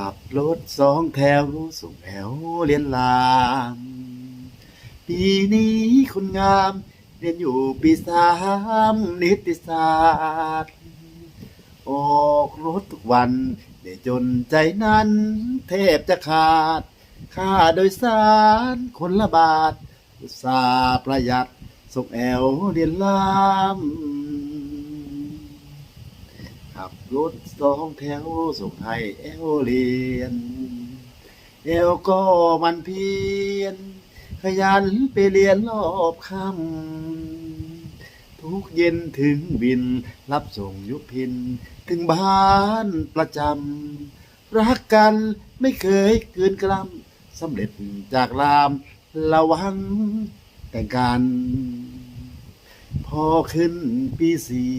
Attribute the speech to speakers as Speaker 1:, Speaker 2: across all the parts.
Speaker 1: ขับรถสองแถวส่งแถวเรียนราม ปีนี้คุณงาม เรียนอยู่ปีสามนิติศาสตร์ ออกรถทุกวันได้จนใจนั้นแทบจะขาด ค่าโดยสารคนละบาท อุตสาห์ประหยัดส่งแอวเรียนลาม ขับรถสองแถวส่งให้แอวเรียน เอวก็มันเพียน ขยันไปเรียนรอบค่ำทุกเย็นถึงบิน รับส่งยุพิน ถึงบ้านประจำ รักกันไม่เคยเกินกล้ำสำเร็จจากรามระวังแต่งกัน พอขึ้นปีสี่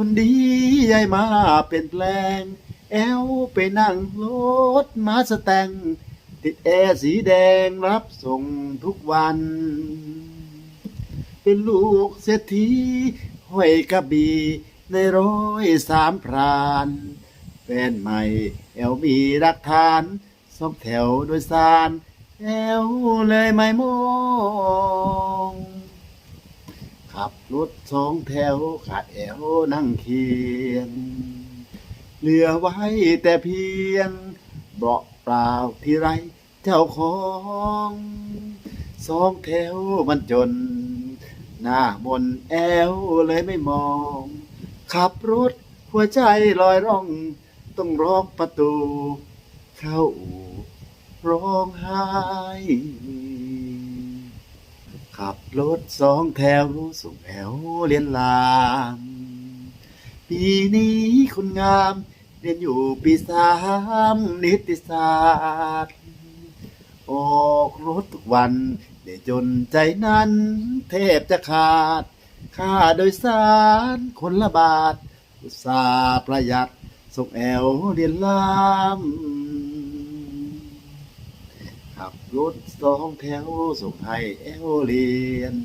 Speaker 1: คนดียายมาเป็นแปลง แอวไปนั่งรถมาสแตงติดแอร์สีแดงรับส่งทุกวัน เป็นลูกเศรษฐีห้อยกระบีในร้อยสามพรานแฟนใหม่ แอวมีรักฐานสองแถวโดยสาร แอวเลยไม่มอง ขับรถสองแถวขาดแอวนั่งเคียงเหลือไว้แต่เพียงเบาะเปล่าที่ไรเจ้าของสองแถวมันจน หน้ามนแอวเลยไม่มอง ขับรถหัวใจลอยร่อง ต้องร้องประตู เข้าอู่ร้องไห้ ขับรถสองแถวส่งแถวเรียนราม ปีนี้คุณงาม เรียนอยู่ปีสามนิติศาสตร์ ออกรถทุกวันได้จนใจนั้นแทบจะขาด ค่าโดยสารคนละบาท อุตสาห์ประหยัดส่งแอวเรียนลาม ขับรถสองแถวส่งให้แอวเรียน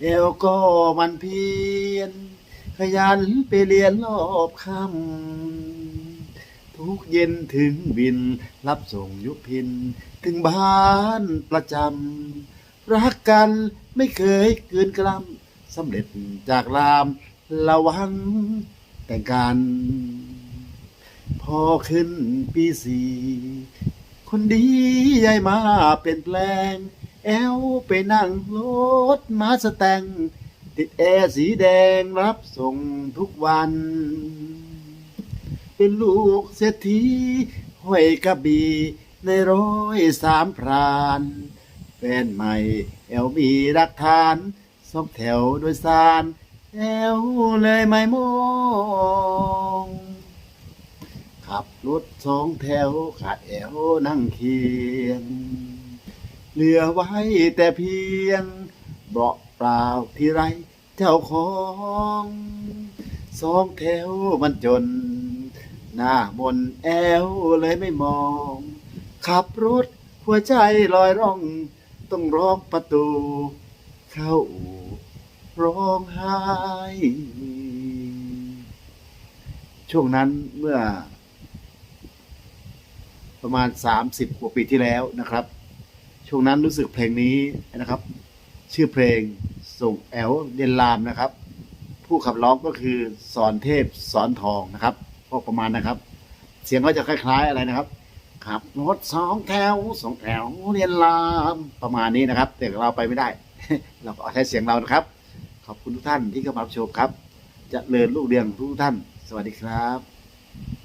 Speaker 1: เอวก็มันเพียน ขยันไปเรียนรอบค่ำทุกเย็นถึงบิน รับส่งยุพิน ถึงบ้านประจำ รักกันไม่เคยเกินกล้ำสำเร็จจากรามระวังแต่งกัน พอขึ้นปีสี่ คนดียายมาเป็นแปลง แอวไปนั่งรถมาสแตงติดแอร์สีแดงรับส่งทุกวัน เป็นลูกเศรษฐีห้อยกระบีในร้อยสามพรานแฟนใหม่ แอวมีรักฐานสองแถวโดยสาร แอวเลยไม่มอง รถสองแถวขาดแอวนั่งเคียง เหลือไว้แต่เพียงเบาะเปล่าที่ไรเจ้าของสองแถวมันจน หน้ามนแอวเลยไม่มอง ขับรถหัวใจลอยร่อง ต้องร้องประตู เข้าร้องไห้ ช่วงนั้นเมื่อ ประมาณ 30กว่าปีที่แล้วนะครับ ช่วงนั้นรู้สึกเพลงนี้นะครับ ชื่อเพลงส่งแอลเดนลามนะครับ ผู้ขับร้องก็คือสอนเทพสอนทองนะครับก็ประมาณนะครับ เสียงก็จะคล้ายๆอะไรนะครับขับรถสองแถวสองแถวเรียนลามประมาณนี้นะครับ แต่เราไปไม่ได้ เราก็เอาใช้เสียงเรานะครับ ขอบคุณทุกท่านที่เข้ามารับชมครับจะเลิญลูกเรียงทุกท่าน สวัสดีครับ